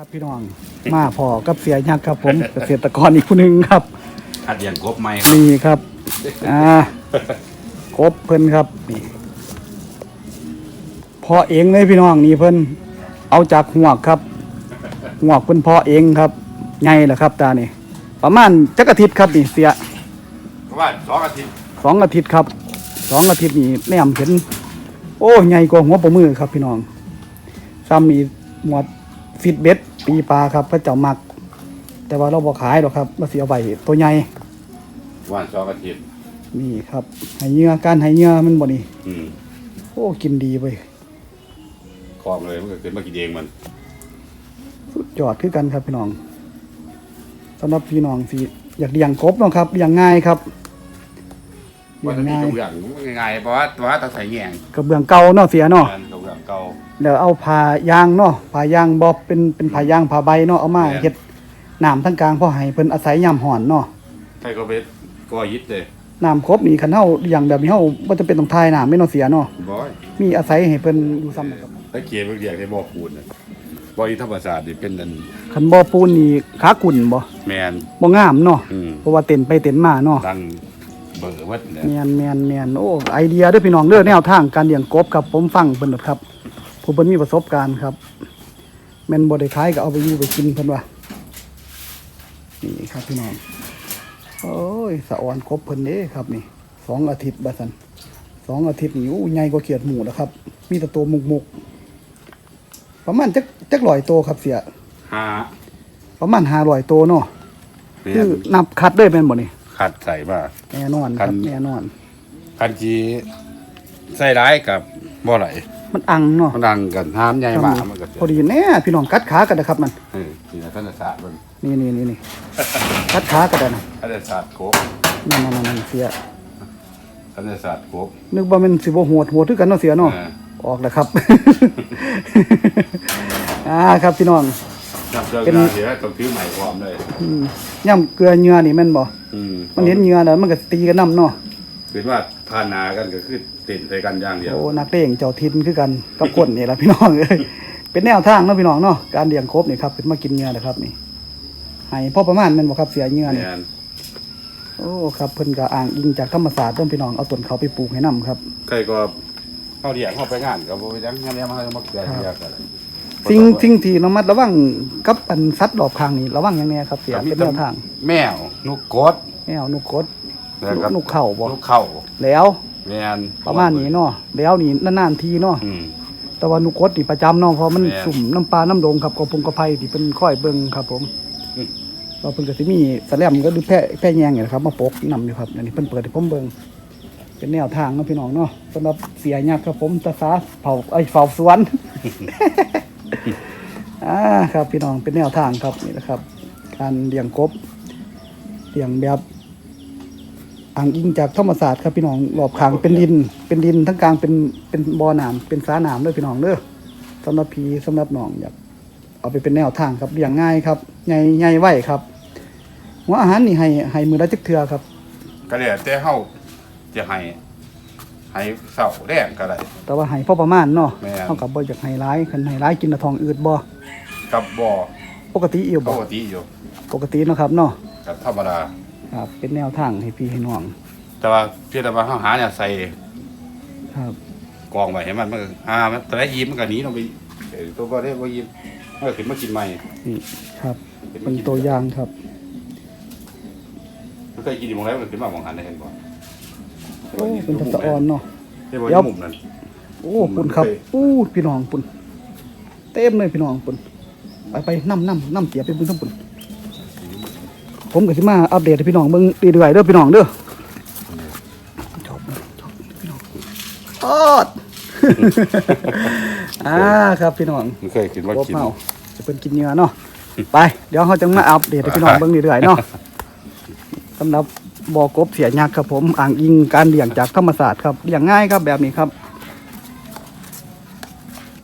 ครับพี่น้องมาพอกับเสียยักษ์ครับผมเกษตรกรอีกผู้หนึ่งครับขัดอย่างกบไหมนี่ครับอ่าครบเพิ่นครับนี่เพอเองเลยพี่น้องนี่เพิ่นเอาจากหัวกครับหัวกเพิ่นเพอเองครับไงล่ะครับตานี่ประมาณจักอาทิตย์ครับนี่เสียเพราะว่าสองอาทิตย์สองอาทิตย์ครับสองอาทิตย์นี่แนมเห็น โอ้ใหญ่กว่าหัวปมือครับพี่น้องซ้ำมีหมวด ฟิตเบ็ดปีปลาครับพระเจ้ามัก แต่ว่าเราบ่ขายหรอกครับมาเสียไว้ตัวใหญ่วันสองอาทิตย์นี่ครับให้เหงื่อการให้เหงื่อมันบ่นี่อืมโอ้กินดีไปคลองเลยมันก็ขึ้นมากินเองมันสุดยอดคือกันครับพี่น้องสำหรับพี่น้องสิอยากเลี้ยงกบเนาะครับเลี้ยงง่ายครับเลี้ว่ายงจะมีง่ายกระเบื้องมันง่ายๆเพราะว่าเพราะว่าต้องใส่แง่งกระเบื้องเก่าเนาะเสียเนาะ กระเบื้ องเก่าแล้วเอาผ้ายางเนาะผ้ายางบอบเป็นเป็นผ้ายางผ้าใบเนาะเอามาแม่นเฮ็ดน้ำทั้งกลางพอให้เพิ่นอาศัยยามห่อนเนาะใครก็เบ็ดก็ยิดเลยน้ำครบนี่คันเฮาอย่างแบบนี้เฮาบ่จำเป็นต้องทายน้ำไม่เนาะเสียเนาะบอยมีอาศัยให้เพิ่นอยู่ซ้ำนะครับตะเกียบเรียกในบ่อปูนน่ะบ่ออินทรรมศาสตร์นี่เป็นอันคันบ่อปูนนี่ขากุ่นบ่แมนบ่งามเนาะอืมเพราะว่าเต้นไปเต้นมาเนาะดัง เบอร์วัดเนี่ยแม่นแม่นแม่นโอ้ไอเดียเด้อพี่น้องเด้อแนวทางการเลี้ยงกบครับผมฟังเพิ่นโดดครับผู้เพิ่นมีประสบการณ์ครับแม่นบ่ได้ขายก็เอาไปอยู่ไปกินเพิ่นว่านี่ครับพี่น้องโอ้ยสะออนครบเพิ่นเด้ครับนี่สองอาทิตย์บัดซันสองอาทิตย์นี่อู้ใหญ่กว่าเขียดหมูแล้วครับ มีแต่ตัวมุกมุกๆประมาณจักจักร้อยตัวครับเสียหาประมาณห้าร้อยตัวเนาะแม่คือนนับคัดเลยเป็นบ่นี่ ขัดใส่มา แน่นอนครับคันแน่นอน คันจีใส่ร้ายกับบ่ไหลมันอังเนาะมันดังกันห้ามใหญ่มากมันก็เสียพอดีแน่พี่น้องกัดขากันนะครับมันเออนี่นะท่านศาสตร์มันนี่นี่นี่นี่กัดขากันได้นะท่านศาสตร์กบนั่นนั่นนั่นเสียท่านศาสตร์กบนึกว่ามันสิบ่โหดโหดคือกันเนาะเสียเนาะเออ ออกแล้วครับ อ่าครับพี่น้อง จับเจอเป็นงานเสียต้องถือใหม่พร้อมเลยอืมย่ำเกลือเหงื่อนี่แม่นบ่อืมมันเห็นเหงื่อแล้วมันก็ตีกันน้ำเนาะคือว่าพานากันก็คือติดใส่กันอย่างเดียว โอ้นักเลงเจ้าทินคือกันกับคนนี่แหละพี่น้องเอ้ยเป็นแนวทางเนาะพี่น้องเนาะการเลี้ยงครบนี่ครับเป็นมากินเหงื่อนะครับนี่ให้พอประมาณแม่นบ่ครับเสียเหงื่อนี่แม่นโอ้ครับเพิ่นก็อ้างอิงจากธรรมศาสตร์เด้อพี่น้องเอาต้นเขาไปปลูกให้นํครับ ใครก็เขาเรียกเขาไปงานก็บ่ไปยังงานแล้วมามาเกลือเกลือกัน สิ่งสิ่งที่ระมัดระวังกับอันสัตว์รอบข้างนี่ระวังอย่างแน่ครับเสียเป็นแนวทาง แมวนกกดแนวนุกกดแล้วก็นุกเข้าบ่นกเข้าแล้วแม่นประมาณนี้เนาะแล้วนี่นานๆทีเนาะอืมแต่ว่านุกกดนี่ประจำเนาะเพราะมันแม่นสุ่มน้ำปลาน้ำดงครับกระพงกระไพที่เป็นค่อยเบิ่งครับ ผมอืมเราเพิ่นก็สิมีแสลมก็ดูแพร่แพร่แยงนี่แหละครับมาปกนำอยู่ครับอันนี้เพิ่นเปิดให้ผมเบิ่งเป็นแนวทางเนาะพี่น้องเนาะสำหรับเสียยักษ์ครับผมตาสาเผาไอ้ยเฝ้าสวน อ่าครับพี่น้องเป็นแนวทางครับนี่นะครับ การเลี้ยงกบเลี้ยงแบบอ่างอิงจากธรรมศาสตร์ครับพี่น้องรอบข้างเป็นดิน เป็นดินทั้งกลางเป็นเป็นบ่อน้ำเป็นสาน้ำเลยพี่น้องเด้อสำหรับพีสำหรับน้องอยากเอาไปเป็นแนวทางครับเลี้ยงง่ายครับใหญ่ใหญ่ไว้ครับหัวอาหารนี่ให้ให้มือละจักเทือครับก็แล้วแต่เฮาจะให้ให้เสาแดงก็ได้แต่ว่าให้พอประมาณเนาะแม่น เท่ากับบ่อยากให้ร้ายคันให้ร้ายกินแต่ทองอืดบ่กับบ่อปกติอยู่ปบ่กติอยู่ปกติเนาะครับเนาะกับธรรมดา ครับ เป็นแนวทางให้พี่ให้น้องแต่ว่าเพียงแต่ว่าเฮาหาเนี่ยใส่ครับกองไว้ให้มันมันก็หามันแต่ละยิ้มมันก็หนีลงไปเออตัวบ่ได้บ่ยิ้มมันก็ขึ้นมากินใหม่นี่ครับ ขึ้นเป็มานกินตัวอย่างครับมันเคยกินอยู่หมองแล้วมันขึ้นมาหมองหันได้เห็นบ่โอ้เป็นตะตะออนเนาะเห็นบ่เดี๋อยวยู่มุมนั้น โอ้ปุ่นครับอู้พี่น้องปุ่นเต็มเลยพี่น้องปุ่นไปไปน้ำน้ำน้ำเสียไปเบิ่งทั้งปุ่นผมก็สิมาอัปเดตให้พี่น้องเบิ่งเรื่อยๆเด้อพี่น้องเด้อชอบชอบพี่น้องออดอ่าครับพี่น้องมันเคยกินว่าบ่กินเมาจะเป็นกินเนื้อเนาะไป เดี๋ยวเขาจะมาอัปเดตให้พี่น้องเบิ่งเรื่อยๆเนาะสำหรับบ่อกบเสียยักษ์ครับผมอ่างอิงการเลี้ยงจากธรรมศาสตร์ครับเลี้ยงง่ายครับแบบนี้ครับ